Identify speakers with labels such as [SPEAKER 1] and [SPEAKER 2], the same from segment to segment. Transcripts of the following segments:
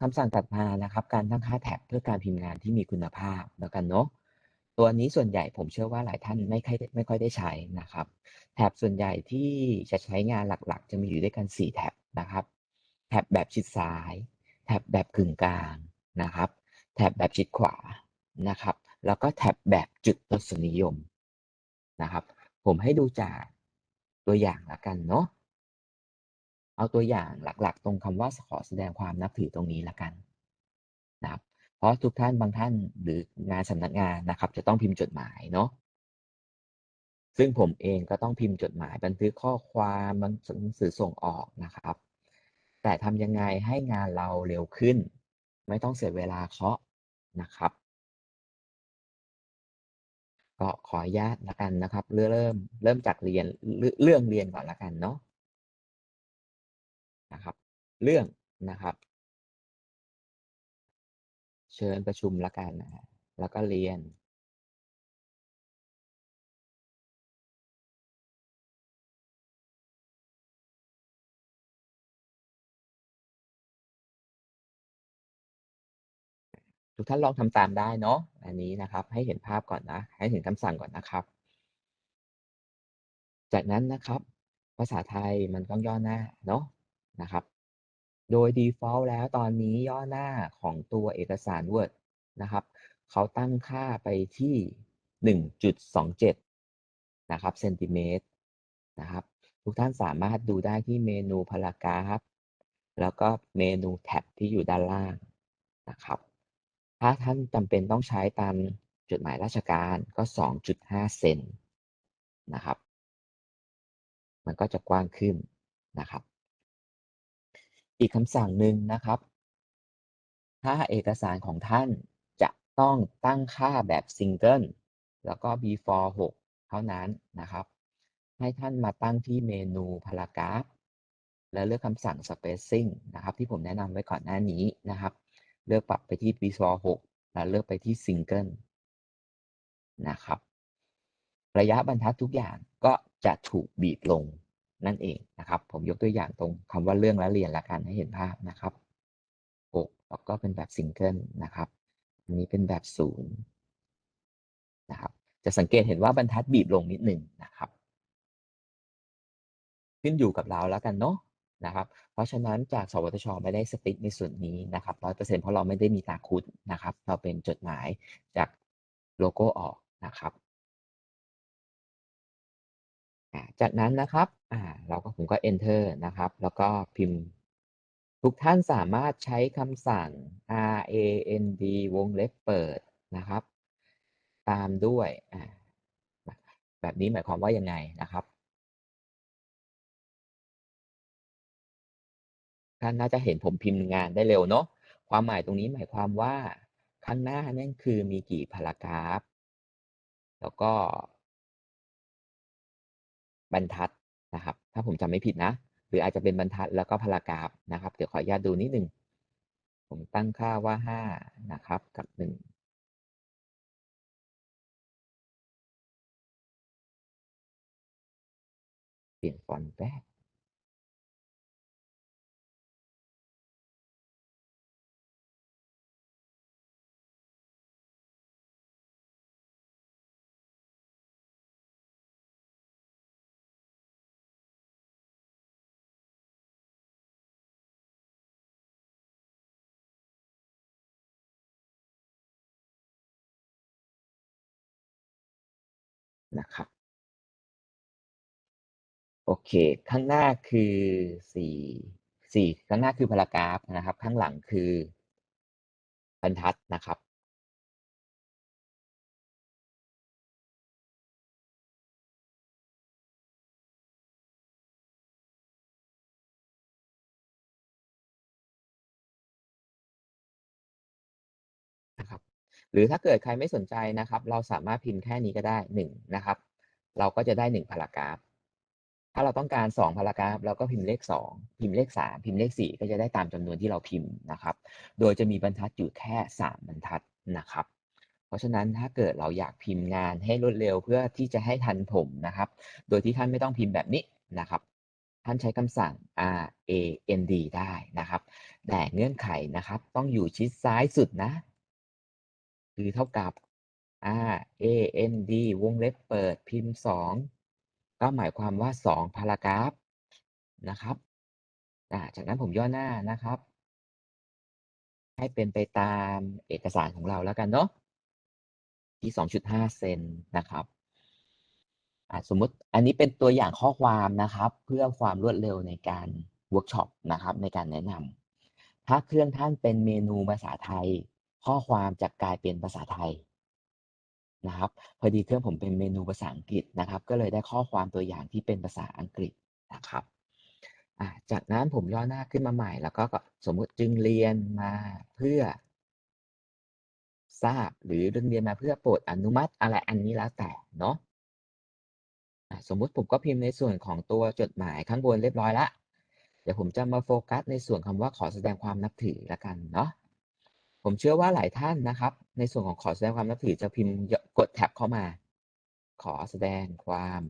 [SPEAKER 1] คำสั่งถัดมานะครับ การตั้งค่าแท็บเพื่อการพิมพ์งานที่มีคุณภาพแล้วกันเนาะตัวนี้ส่วนใหญ่ผมเชื่อว่าหลายท่านไม่ค่อยไม่ค่อยได้ใช้นะครับ แท็บส่วนใหญ่ที่จะใช้งานหลักๆ จะมีอยู่ด้วยกัน 4 แท็บนะครับ แท็บแบบชิดซ้าย แท็บแบบกึ่งกลางนะครับ แท็บแบบชิดขวานะครับ แล้วก็แท็บแบบจุดทศนิยมนะครับ ผมให้ดูจากตัวอย่างละกันเนาะ เอาตัวอย่างหลักๆ ตรงคำว่าขอแสดงความนับถือตรงนี้ละกันนะครับเพราะทุกท่านบางท่านหรืองานสำนักงานนะครับ จะต้องพิมพ์จดหมายเนาะซึ่งผมเองก็ต้องพิมพ์จดหมายบันทึกข้อความหนังสื่อส่งออกนะครับ แต่ทำยังไงให้งานเราเร็วขึ้น ไม่ต้องเสียเวลาเคาะนะครับ ก็ขออนุญาตละกันนะครับ เริ่มเริ่มจากเรียนเรื่องเรียนก่อนละกันเนาะ นะครับ เรื่องนะครับ เชิญประชุมละกันนะฮะแล้วก็เรียน ทุกท่านลองทำตามได้เนาะอันนี้นะครับ ให้เห็นภาพก่อนนะ ให้เห็นคำสั่งก่อนนะครับ จากนั้นนะครับ ภาษาไทยมันต้องย่อหน้าเนาะ นะครับ โดย default แล้วตอนนี้ย่อหน้าของตัวเอกสาร Word นะครับ เขาตั้งค่าไปที่ 1.27 นะครับเซนติเมตรนะครับ ทุกท่านสามารถดูได้ที่เมนูพารากราฟแล้วก็เมนูแท็บที่อยู่ด้านล่างนะครับ ถ้าท่านจำเป็นต้องใช้ตามจดหมายราชการก็ 2.5 เซนนะครับ มันก็จะกว้างขึ้นนะครับ อีกคำสั่งหนึ่งนะครับ ถ้าเอกสารของท่านจะต้องตั้งค่าแบบซิงเกิลแล้วก็ before 6 เท่านั้นนะครับ ให้ท่านมาตั้งที่เมนูพารากราฟแล้วเลือกคำสั่ง spacing นะครับ ที่ผมแนะนำไว้ก่อนหน้านี้นะครับ เลือกปรับไปที่ before 6 แล้วเลือกไปที่ single นะครับ ระยะบรรทัดทุกอย่างก็จะถูกบีบลง นั่นเองนะครับ ผมยกตัวอย่างตรงคำว่าเรื่องและเรียนละกันให้เห็นภาพนะครับ6แล้วก็เป็นแบบซิงเกิลนะครับอันนี้เป็นแบบศูนย์นะครับ จะสังเกตเห็นว่าบรรทัดบีบลงนิดหนึ่งนะครับ ขึ้นอยู่กับเราแล้วกันเนาะนะครับ เพราะฉะนั้นจากสวทชไม่ได้สติ๊กในส่วนนี้นะครับร้อยเปอร์เซ็นต์เพราะเราไม่ได้มีตาคุดนะครับ เราเป็นจดหมายจากโลโก้ออกนะครับ จากนั้นนะครับอ่าเราก็ผมก็ enter นะครับ แล้วก็พิมพ์ ทุกท่านสามารถใช้คำสั่ง rand วงเล็บเปิดนะครับ ตามด้วยอ่าแบบนี้หมายความว่ายังไงนะครับท่านน่าจะเห็นผมพิมพ์งานได้เร็วเนาะความหมายตรงนี้หมายความว่าข้างหน้านั่นคือมีกี่พารากราฟ แล้วก็ บรรทัดนะครับ ถ้าผมจำไม่ผิดนะ หรืออาจจะเป็นบรรทัดแล้วก็พารากราฟนะครับ เดี๋ยวขออนุญาตดูนิดนึง ผมตั้งค่าว่า 5 นะครับ กับ 1เปลี่ยนฟอนต์แป๊บ นะครับ โอเค ข้างหน้าคือสี่สี่ข้างหน้าคือพารากราฟนะครับ ข้างหลังคือบรรทัดนะครับ หรือถ้าเกิดใครไม่สนใจนะครับ เราสามารถพิมพ์แค่นี้ก็ได้หนึ่งนะครับ เราก็จะได้หนึ่งพารากราฟ ถ้าเราต้องการสองพารากราฟเราก็พิมพ์เลขสองพิมพ์เลขสามพิมพ์เลขสี่ก็จะได้ตามจำนวนที่เราพิมพ์นะครับ โดยจะมีบรรทัดอยู่แค่สามบรรทัดนะครับ เพราะฉะนั้นถ้าเกิดเราอยากพิมพ์งานให้รวดเร็วเพื่อที่จะให้ทันผมนะครับ โดยที่ท่านไม่ต้องพิมพ์แบบนี้นะครับท่านใช้คำสั่ง R A N D ได้นะครับ แต่เงื่อนไขนะครับ ต้องอยู่ชิดซ้ายสุดนะ คือเท่ากับ R A N D วงเล็บเปิดพิมพ์ 2 ก็หมายความว่า 2 พารากราฟนะครับจากนั้นผมย่อหน้านะครับ ให้เป็นไปตามเอกสารของเราแล้วกันเนาะที่ 2.5 เซนนะครับสมมติอันนี้เป็นตัวอย่างข้อความนะครับ เพื่อความรวดเร็วในการเวิร์กช็อปนะครับในการแนะนำถ้าเครื่องท่านเป็นเมนูภาษาไทย ข้อความจะกลายเป็นภาษาไทยนะครับพอดีเครื่องผมเป็นเมนูภาษาอังกฤษนะครับ ก็เลยได้ข้อความตัวอย่างที่เป็นภาษาอังกฤษนะครับจากนั้นผมย่อหน้าขึ้นมาใหม่ แล้วก็สมมุติจึงเรียนมาเพื่อ ทราบหรือเรียนมาเพื่อโปรดอนุมัติอะไรอันนี้แล้วแต่เนาะสมมุติผมก็พิมพ์ในส่วนของตัวจดหมายข้างบนเรียบร้อยละเดี๋ยวผมจะมาโฟกัสในส่วนคำว่าขอแสดงความนับถือละกันเนาะ ผมเชื่อว่าหลายท่านนะครับ ในส่วนของขอแสดงความนับถือจะพิมพ์กดแท็บเข้ามา ขอแสดงความ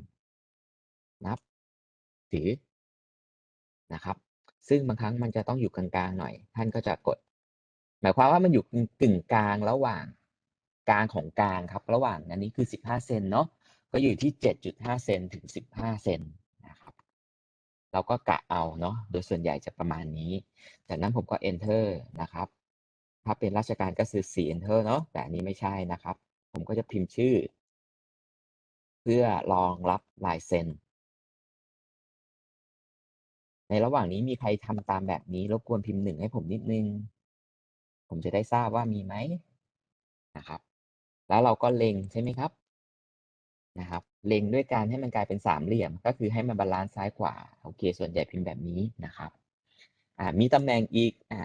[SPEAKER 1] นับถือนะครับ ซึ่งบางครั้งมันจะต้องอยู่กลางๆหน่อย ท่านก็จะกด หมายความว่ามันอยู่กึ่งกลางระหว่างกลางของกลางครับ ระหว่างอันนี้คือ 15 เซนเนาะก็อยู่ที่ 7.5 เซนถึง 15 เซนนะครับ เราก็กะเอาเนาะโดยส่วนใหญ่จะประมาณนี้ จากนั้นผมก็ enter นะครับ ถ้าเป็นราชการก็คือ4 enter เนาะแต่อันนี้ไม่ใช่นะครับ ผมก็จะพิมพ์ชื่อ เพื่อรองรับลายเซ็น ในระหว่างนี้มีใครทำตามแบบนี้ รบกวนพิมพ์หนึ่งให้ผมนิดนึง ผมจะได้ทราบว่ามีไหมนะครับ แล้วเราก็เล็งใช่ไหมครับนะครับ เล็งด้วยการให้มันกลายเป็นสามเหลี่ยม ก็คือให้มันบาลานซ์ซ้ายขวา โอเค ส่วนใหญ่พิมพ์แบบนี้นะครับ อ่า มีตำแหน่งอีก อ่า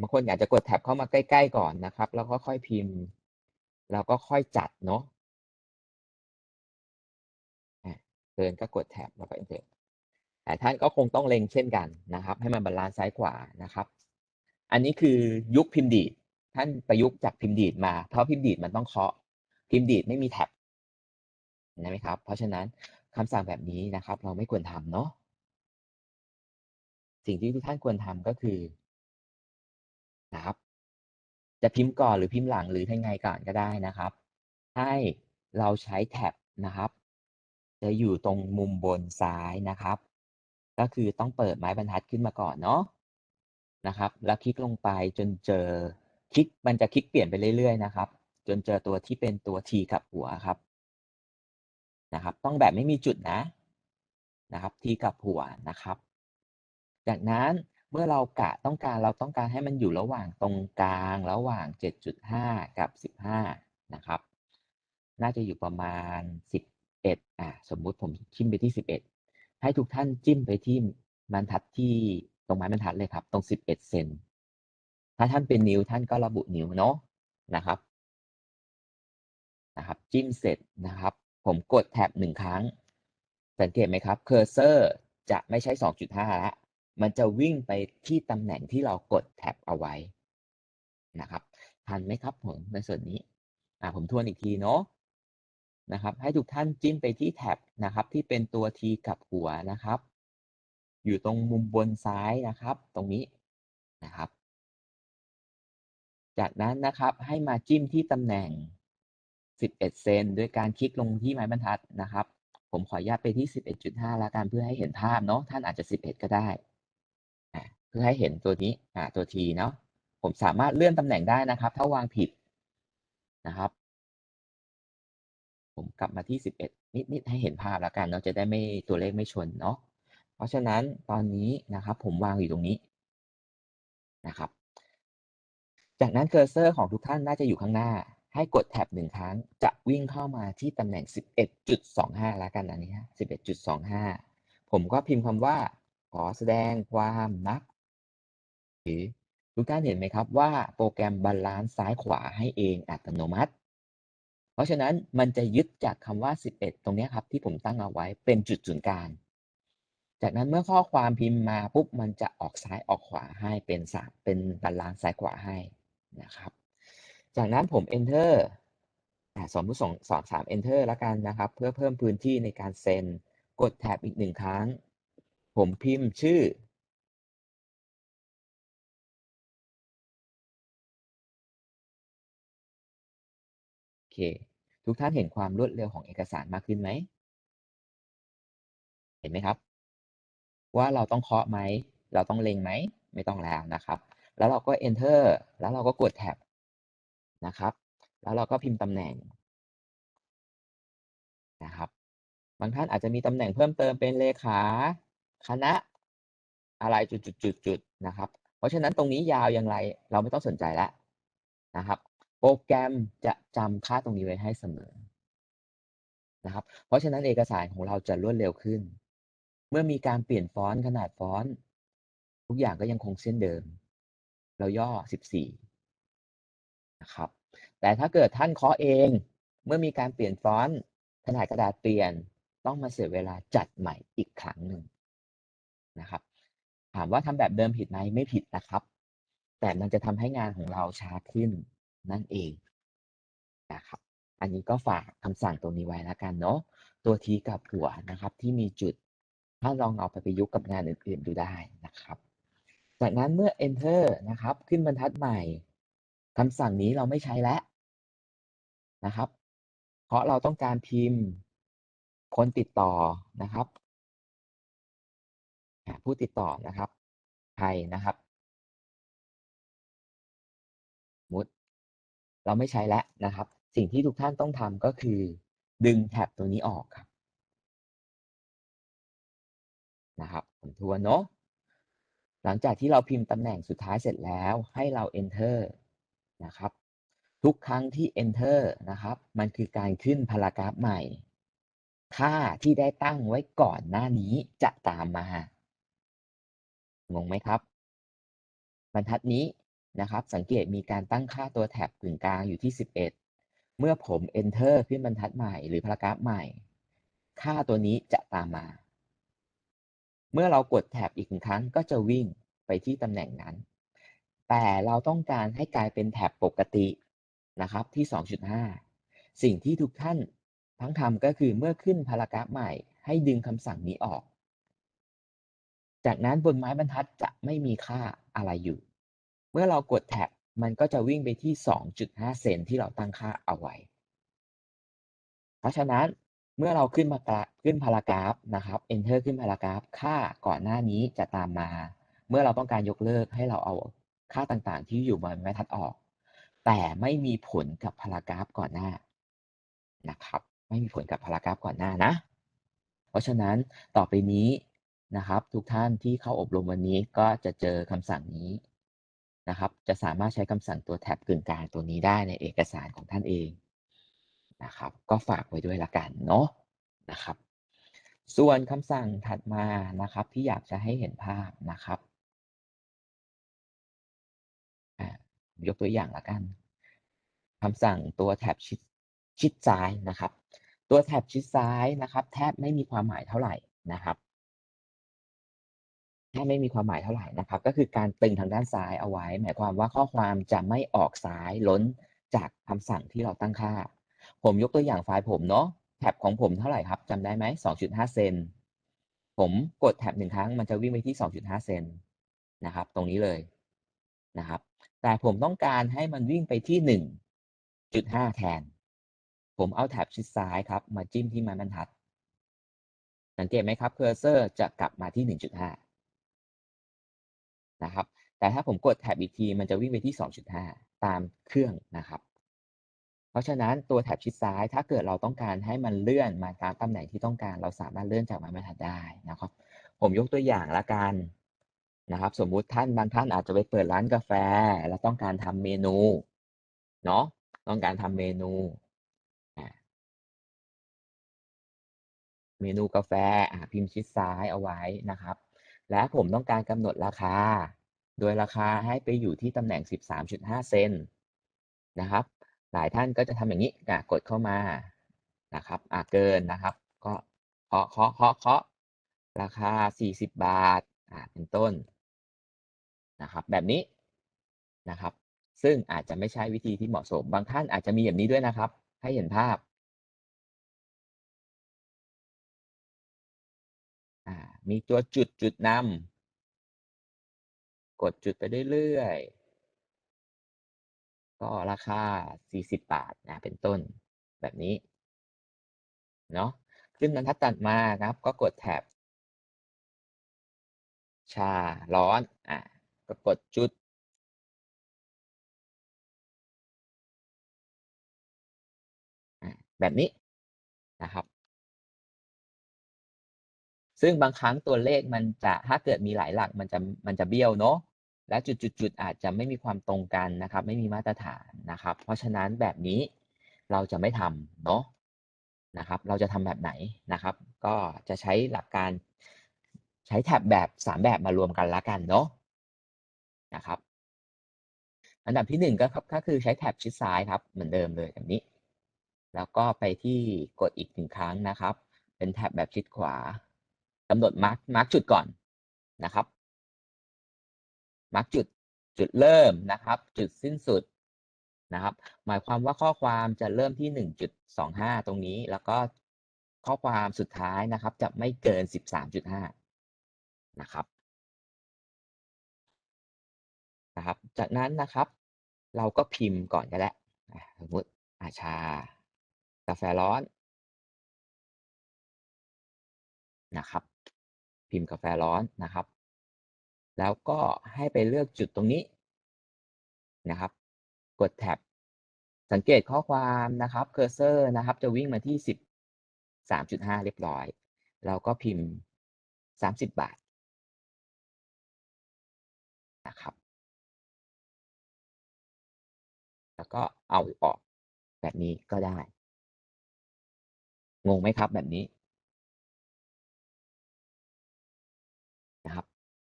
[SPEAKER 1] บางคนอยากจะกดแท็บเข้ามาใกล้ ๆ ก่อนนะครับ แล้วก็ค่อยพิมพ์ แล้วก็ค่อยจัดเนาะเดินก็กดแท็บแล้วก็ enter แต่ท่านก็คงต้องเล็งเช่นกันนะครับ ให้มันบาลานซ์ซ้ายขวานะครับ อันนี้คือยุคพิมพ์ดีดท่านประยุกต์จากพิมพ์ดีดมา เพราะพิมพ์ดีดมันต้องเคาะ พิมพ์ดีดไม่มีแท็บนไหมครับ เพราะฉะนั้นคำสั่งแบบนี้นะครับ เราไม่ควรทำเนาะสิ่งที่ทุกท่านควรทำก็คือ ครับ จะพิมพ์ก่อนหรือพิมพ์หลังหรือทั้งไงก่อนก็ได้นะครับ ให้เราใช้แท็บนะครับ จะอยู่ตรงมุมบนซ้ายนะครับ ก็คือต้องเปิดไม้บรรทัดขึ้นมาก่อนเนาะนะครับ แล้วคลิกลงไปจนเจอคลิกมันจะคลิกเปลี่ยนไปเรื่อยๆนะครับ จนเจอตัวที่เป็นตัว T กับหัวครับนะครับ ต้องแบบไม่มีจุดนะนะครับ T กับหัวนะครับ จากนั้น เมื่อเรากะต้องการเราต้องการให้มันอยู่ระหว่างตรงกลางระหว่าง 7.5 กับ 15 นะครับ น่าจะอยู่ประมาณ 11อ่าสมมุติผมจิ้มไปที่ 11 ให้ทุกท่านจิ้มไปที่บรรทัดที่ตรงไม้บรรทัดเลยครับ ตรง 11 เซนถ้าท่านเป็นนิ้วท่านก็ระบุนิ้วเนาะนะครับนะครับ จิ้มเสร็จนะครับ ผมกดแท็บหนึ่งครั้ง สังเกตไหมครับ เคอร์เซอร์จะไม่ใช่ 2.5 แล้ว มันจะวิ่งไปที่ตำแหน่งที่เรากดแท็บเอาไว้นะครับ ทันไหมครับผมในส่วนนี้อ่าผมทวนอีกทีเนาะนะครับ ให้ทุกท่านจิ้มไปที่แท็บนะครับ ที่เป็นตัว T กับหัวนะครับ อยู่ตรงมุมบนซ้ายนะครับ ตรงนี้นะครับ จากนั้นนะครับให้มาจิ้มที่ตำแหน่ง 11 เซนด้วยการคลิกลงที่ไม้บรรทัดนะครับ ผมขออนุญาตไปที่ 11.5 แล้วกันเพื่อให้เห็นภาพเนาะท่านอาจจะ 11 ก็ได้ พื่อให้เห็นตัวนี้อ่าตัว T เนาะผมสามารถเลื่อนตำแหน่งได้นะครับ ถ้าวางผิดนะครับ ผมกลับมาที่ 11 นิดๆให้เห็นภาพแล้วกันเนาะจะได้ไม่ตัวเลขไม่ชนเนาะเพราะฉะนั้นตอนนี้นะครับ ผมวางอยู่ตรงนี้นะครับ จากนั้นเคอร์เซอร์ของทุกท่านน่าจะอยู่ข้างหน้า ให้กดแท็บหนึ่งครั้ง จะวิ่งเข้ามาที่ตำแหน่ง 11.25 แล้วกันอันนี้ฮะ11.25 ผมก็พิมพ์คำว่าขอแสดงความนับ ทุกท่านเห็นไหมครับว่าโปรแกรมบาลานซ์ซ้ายขวาให้เองอัตโนมัติ เพราะฉะนั้นมันจะยึดจากคำว่า 11 ตรงนี้ครับ ที่ผมตั้งเอาไว้เป็นจุดศูนย์กลางจากนั้นเมื่อข้อความพิมพ์มาปุ๊บมันจะออกซ้ายออกขวาให้เป็นสามเป็นบาลานซ์ซ้ายขวาให้นะครับ จากนั้นผม enter สองสองสองสาม enter แล้วกันนะครับ เพื่อเพิ่มพื้นที่ในการเซ็น กดแท็บอีกหนึ่งครั้ง ผมพิมพ์ชื่อ เค ทุกท่านเห็นความรวดเร็วของเอกสารมากขึ้นไหม เห็นไหมครับ ว่าเราต้องเคาะไหม เราต้องเล็งไหม ไม่ต้องแล้วนะครับ แล้วเราก็ enter แล้วเราก็กดแท็บนะครับ แล้วเราก็พิมพ์ตำแหน่งนะครับ บางท่านอาจจะมีตำแหน่งเพิ่มเติมเป็นเลขา คณะ อะไรจุดๆๆๆนะครับ เพราะฉะนั้นตรงนี้ยาวอย่างไร เราไม่ต้องสนใจแล้วนะครับ โปรแกรมจะจำค่าตรงนี้ไว้ให้เสมอนะครับ เพราะฉะนั้นเอกสารของเราจะรวดเร็วขึ้น เมื่อมีการเปลี่ยนฟอนต์ขนาดฟอนต์ทุกอย่างก็ยังคงเส้นเดิม เราย่อ 14 นะครับ แต่ถ้าเกิดท่านเคาะเอง เมื่อมีการเปลี่ยนฟอนต์ขนาดกระดาษเปลี่ยนต้องมาเสียเวลาจัดใหม่อีกครั้งหนึ่งนะครับ ถามว่าทำแบบเดิมผิดไหมไม่ผิดนะครับ แต่มันจะทำให้งานของเราช้าขึ้น นั่นเองนะครับ อันนี้ก็ฝากคำสั่งตรงนี้ไว้แล้วกันเนาะ ตัวทีกับหัวนะครับ ที่มีจุดถ้าลองเอาไปประยุกต์กับงานอื่นๆดูได้นะครับ จากนั้นเมื่อ enter นะครับ ขึ้นบรรทัดใหม่คำสั่งนี้เราไม่ใช้แล้วนะครับ เพราะเราต้องการพิมพ์คนติดต่อนะครับผู้ติดต่อนะครับใครนะครับ มุด เราไม่ใช้แล้วนะครับ สิ่งที่ทุกท่านต้องทำก็คือ ดึงแท็บตัวนี้ออกครับนะครับผมทวนเนาะหลังจากที่เราพิมพ์ตำแหน่งสุดท้ายเสร็จแล้วให้เรา enter นะครับ ทุกครั้งที่ enter นะครับ มันคือการขึ้นพารากราฟใหม่ ค่าที่ได้ตั้งไว้ก่อนหน้านี้จะตามมางงไหมครับ บรรทัดนี้ นะครับ สังเกตมีการตั้งค่าตัวแท็บกึ่งกลางอยู่ที่ 11 เมื่อผม enter ขึ้นบรรทัดใหม่หรือพารากราฟใหม่ ค่าตัวนี้จะตามมา เมื่อเรากดแท็บอีกครั้งก็จะวิ่งไปที่ตำแหน่งนั้น แต่เราต้องการให้กลายเป็นแท็บปกตินะครับที่ 2.5 สิ่งที่ทุกท่านทั้งทำก็คือเมื่อขึ้นพารากราฟใหม่ให้ดึงคำสั่งนี้ออก จากนั้นบนไม้บรรทัดจะไม่มีค่าอะไรอยู่ เมื่อเรากดแท็บมันก็จะวิ่งไปที่ 2.5 เซนที่เราตั้งค่าเอาไว้ เพราะฉะนั้นเมื่อเราขึ้นมากขึ้นพารากราฟนะครับ enter ขึ้นพารากราฟ ค่าก่อนหน้านี้จะตามมา เมื่อเราต้องการยกเลิกให้เราเอาค่าต่างๆ ที่อยู่บนไม้บรรทัดออก แต่ไม่มีผลกับพารากราฟก่อนหน้านะครับ ไม่มีผลกับพารากราฟก่อนหน้านะ เพราะฉะนั้นต่อไปนี้นะครับ ทุกท่านที่เข้าอบรมวันนี้ก็จะเจอคำสั่งนี้ นะครับ จะสามารถใช้คำสั่งตัวแท็บกึ่งกลางตัวนี้ได้ในเอกสารของท่านเองนะครับ ก็ฝากไว้ด้วยละกันเนาะนะครับ ส่วนคำสั่งถัดมานะครับที่อยากจะให้เห็นภาพนะครับยกตัวอย่างละกันคำสั่งตัวแท็บชิดชิดซ้ายนะครับ ตัวแท็บชิดซ้ายนะครับ แทบไม่มีความหมายเท่าไหร่นะครับ แทบไม่มีความหมายเท่าไหร่นะครับ ก็คือการตึงทางด้านซ้ายเอาไว้ หมายความว่าข้อความจะไม่ออกซ้ายล้นจากคำสั่งที่เราตั้งค่า ผมยกตัวอย่างไฟล์ผมเนาะแท็บของผมเท่าไหร่ครับจำได้ไหม2.5เซนผมกดแท็บหนึ่งครั้งมันจะวิ่งไปที่2.5เซนนะครับ ตรงนี้เลยนะครับ แต่ผมต้องการให้มันวิ่งไปที่1.5แทน ผมเอาแท็บชิดซ้ายครับ มาจิ้มที่ไม้บรรทัด สังเกตไหมครับ เคอร์เซอร์จะกลับมาที่1.5น นะครับ แต่ถ้าผมกดแท็บอีกทีมันจะวิ่งไปที่ 2.5 ตามเครื่องนะครับ เพราะฉะนั้นตัวแท็บชิดซ้ายถ้าเกิดเราต้องการให้มันเลื่อนมาตามตำแหน่งที่ต้องการ เราสามารถเลื่อนจากม้บรรทัดได้นะครับ ผมยกตัวอย่างละกันนะครับ สมมุติท่านบางท่านอาจจะไปเปิดร้านกาแฟ แล้วต้องการทำเมนูเนาะต้องการทำเมนูเมนูกาแฟพิมพ์ชิดซ้ายเอาไว้นะครับ และผมต้องการกำหนดราคา โดยราคาให้ไปอยู่ที่ตำแหน่ง 13.5 เซนนะครับ หลายท่านก็จะทำอย่างนี้กดเข้ามานะครับอ่าเกินนะครับ ก็เคาะเคาะเคาะเคาะราคา 40 บาทอ่าเป็นต้นนะครับ แบบนี้นะครับ ซึ่งอาจจะไม่ใช่วิธีที่เหมาะสม บางท่านอาจจะมีแบบนี้ด้วยนะครับ ให้เห็นภาพ มีตัวจุดจุดนำกดจุดไปเรื่อยๆก็ราคา 40 บาทนะเป็นต้นแบบนี้เนาะขึ้นบรรทัดตัดมาครับ ก็กดแท็บชาร้อนอะก็กดจุดแบบนี้นะครับ ซึ่งบางครั้งตัวเลขมันจะถ้าเกิดมีหลายหลักมันจะมันจะเบี้ยวเนาะและจุดๆๆอาจจะไม่มีความตรงกันนะครับ ไม่มีมาตรฐานนะครับ เพราะฉะนั้นแบบนี้เราจะไม่ทำเนาะนะครับ เราจะทำแบบไหนนะครับ ก็จะใช้หลักการใช้แท็บแบบ 3 แบบมารวมกันละกันเนาะนะครับ อันดับที่ 1 ก็ครับก็คือใช้แท็บชิดซ้ายครับ เหมือนเดิมเลยแบบนี้ แล้วก็ไปที่กดอีกหนึ่งครั้งนะครับ เป็นแท็บแบบชิดขวา กำหนดมาร์กมาร์กจุดก่อนนะครับมาร์กจุดจุดเริ่มนะครับ จุดสิ้นสุดนะครับ หมายความว่าข้อความจะเริ่มที่ 1.25 ตรงนี้ แล้วก็ข้อความสุดท้ายนะครับ จะไม่เกิน 13.5 นะครับนะครับ จากนั้นนะครับ เราก็พิมพ์ก่อนก็ได้สมมติอาชากาแฟร้อนนะครับ พิมพ์กาแฟร้อนนะครับ แล้วก็ให้ไปเลือกจุดตรงนี้นะครับ กดแท็บสังเกตข้อความนะครับเคอร์เซอร์นะครับ จะวิ่งมาที่สิบสามจุดห้าเรียบร้อย เราก็พิมพ์สามสิบบาทนะครับ แล้วก็เอาออกแบบนี้ก็ได้ งงไหมครับแบบนี้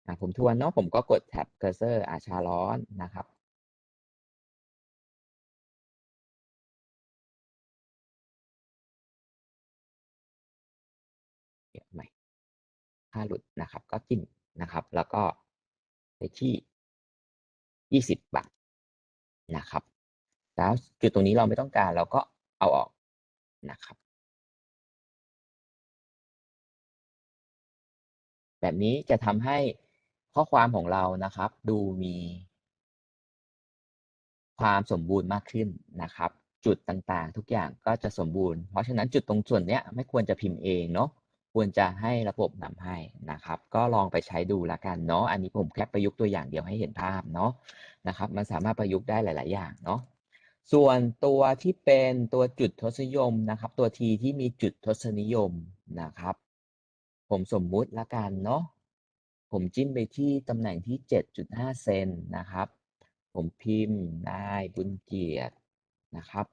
[SPEAKER 1] นะครับผมทวนเนาะผมก็กดแท็บเคอร์เซอร์อาชาร้อนนะครับเียใหม่ถ้าหลุดนะครับ ก็จิ้มนะครับ แล้วก็ไปที่ยี่สิบบาทนะครับ แล้วจุดตรงนี้เราไม่ต้องการเราก็เอาออกนะครับ แบบนี้จะทำให้ ข้อความของเรานะครับ ดูมีความสมบูรณ์มากขึ้นนะครับ จุดต่างๆ ทุกอย่างก็จะสมบูรณ์ เพราะฉะนั้นจุดตรงส่วนเนี้ยไม่ควรจะพิมพ์เองเนาะควรจะให้ระบบนำให้นะครับ ก็ลองไปใช้ดูละกันเนาะอันนี้ผมแค่ประยุกต์ตัวอย่างเดียวให้เห็นภาพเนาะนะครับ มันสามารถประยุกต์ได้หลาย ๆ อย่างเนาะส่วนตัวที่เป็นตัวจุดทศนิยมนะครับ ตัวทีที่มีจุดทศนิยมนะครับ ผมสมมุติละกันเนาะ ผมจิ้มไปที่ตำแหน่งที่ 7.5 เซนนะครับ ผมพิมพ์ได้บุญเกียรตินะครับ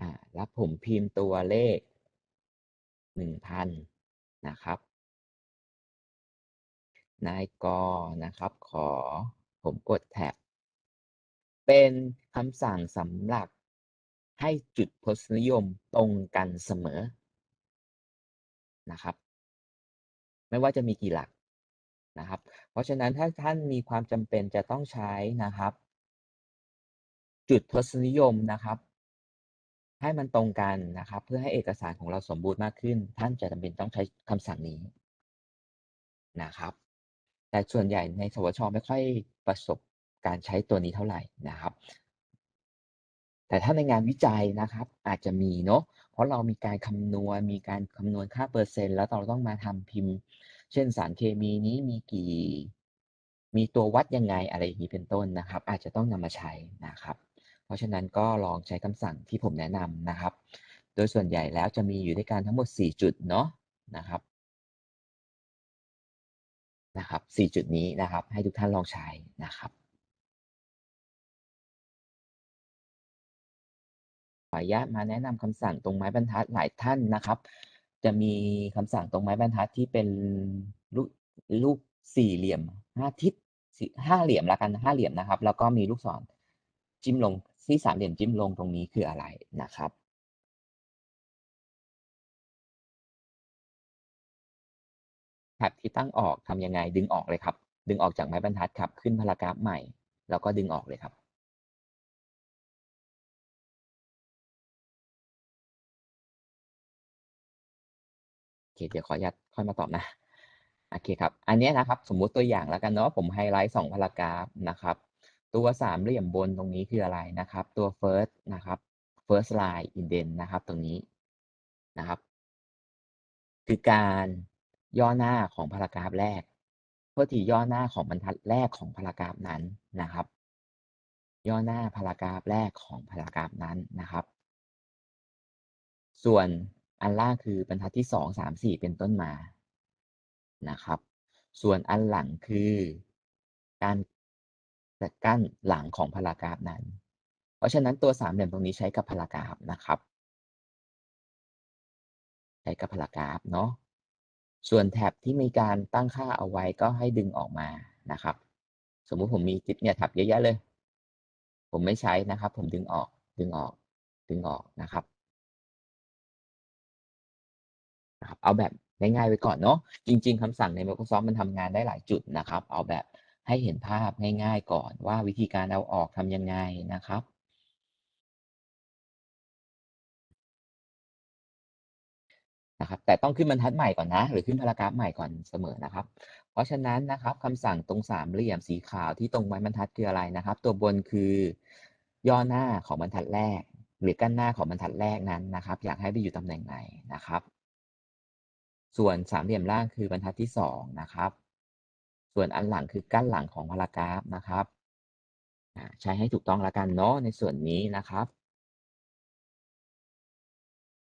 [SPEAKER 1] อ่าแล้วผมพิมพ์ตัวเลข 1,000 นะครับ นายกนะครับ ขอผมกดแท็บ เป็นคำสั่งสำหรับให้จุดทศนิยมตรงกันเสมอนะครับ ไม่ว่าจะมีกี่หลักนะครับ เพราะฉะนั้นถ้าท่านมีความจำเป็นจะต้องใช้นะครับ จุดทศนิยมนะครับ ให้มันตรงกันนะครับ เพื่อให้เอกสารของเราสมบูรณ์มากขึ้น ท่านจะจำเป็นต้องใช้คำสั่งนี้นะครับ แต่ส่วนใหญ่ในสวชไม่ค่อยประสบการใช้ตัวนี้เท่าไหร่นะครับ แต่ถ้าในงานวิจัยนะครับ อาจจะมีเนาะ ราะเรามีการคำนวณมีการคำนวณค่าเปอร์เซ็นต์ แล้วเราต้องมาทำพิมพ์ เช่นสารเคมีนี้มีกี่ มีตัววัดยังไงอะไรอย่างนี้เป็นต้นนะครับ อาจจะต้องนำมาใช้นะครับ เพราะฉะนั้นก็ลองใช้คำสั่งที่ผมแนะนำนะครับ โดยส่วนใหญ่แล้วจะมีอยู่ด้วยกันทั้งหมด 4 จุดเนาะนะครับนะครับ4จุดนี้นะครับ ให้ทุกท่านลองใช้นะครับ ออนุญาตมาแนะนำคำสั่งตรงไม้บรรทัดหลายท่านนะครับ จะมีคำสั่งตรงไม้บรรทัดที่เป็นรูปรูปสี่เหลี่ยมห้าทิศห้าเหลี่ยมละกันห้าเหลี่ยมนะครับ แล้วก็มีลูกศรจิ้มลงที่สามเหลี่ยมจิ้มลงตรงนี้คืออะไรนะครับแท็บที่ตั้งออกทำยังไงดึงออกเลยครับ ดึงออกจากไม้บรรทัดครับ ขึ้นพารากราฟใหม่ แล้วก็ดึงออกเลยครับ เดี๋ยวขออนุญาตค่อยมาตอบนะโอเคครับ อันนี้นะครับ สมมุติตัวอย่างแล้วกันเนาะผมไฮไลต์2 Paragraph นะครับ ตัวสามเหลี่ยมบนตรงนี้คืออะไรนะครับ ตัว first นะครับ first line indent นะครับตรงนี้นะครับ คือการย่อหน้าของ Paragraph แรกโทษทีย่อหน้าของบรรทัดแรกของ Paragraph นั้นนะครับ ย่อหน้า Paragraph แรกของ Paragraph นั้นนะครับ ส่วน อันล่างคือบรรทัดที่2 3 4เป็นต้นมานะครับ ส่วนอันหลังคือการจะกั้นหลังของ Paragraph นั้น เพราะฉะนั้นตัวสามเหลี่ยมตรงนี้ใช้กับ Paragraph นะครับ ใช้กับ Paragraph เนาะส่วนแท็บที่มีการตั้งค่าเอาไว้ก็ให้ดึงออกมานะครับ สมมุติผมมีจิ๊บเนี่ยแท็บเยอะแยะเลย ผมไม่ใช้นะครับ ผมดึงออกดึงออกดึงออกนะครับ นะครับเอาแบบง่ายๆไว้ก่อนเนาะจริง ๆคำสั่งใน Microsoft มันทำงานได้หลายจุดนะครับ เอาแบบให้เห็นภาพง่าย ๆ ก่อนว่าวิธีการเอาออกทำยังไงนะครับนะครับแต่ต้องขึ้นบรรทัดใหม่ก่อนนะ หรือขึ้น Paragraph ใหม่ก่อนเสมอนะครับ เพราะฉะนั้นนะครับคำสั่งตรงสามเหลี่ยมสีขาวที่ตรงไม้บรรทัดคืออะไรนะครับ ตัวบนคือย่อหน้าของบรรทัดแรก หรือกั้นหน้าของบรรทัดแรกนั้นนะครับ อยากให้ไปอยู่ตำแหน่งไหนนะครับ ส่วนสามเหลี่ยมล่างคือบรรทัดที่2นะครับ ส่วนอันหลังคือกั้นหลังของพารากราฟนะครับใช้ให้ถูกต้องและกันเนาะในส่วนนี้นะครับ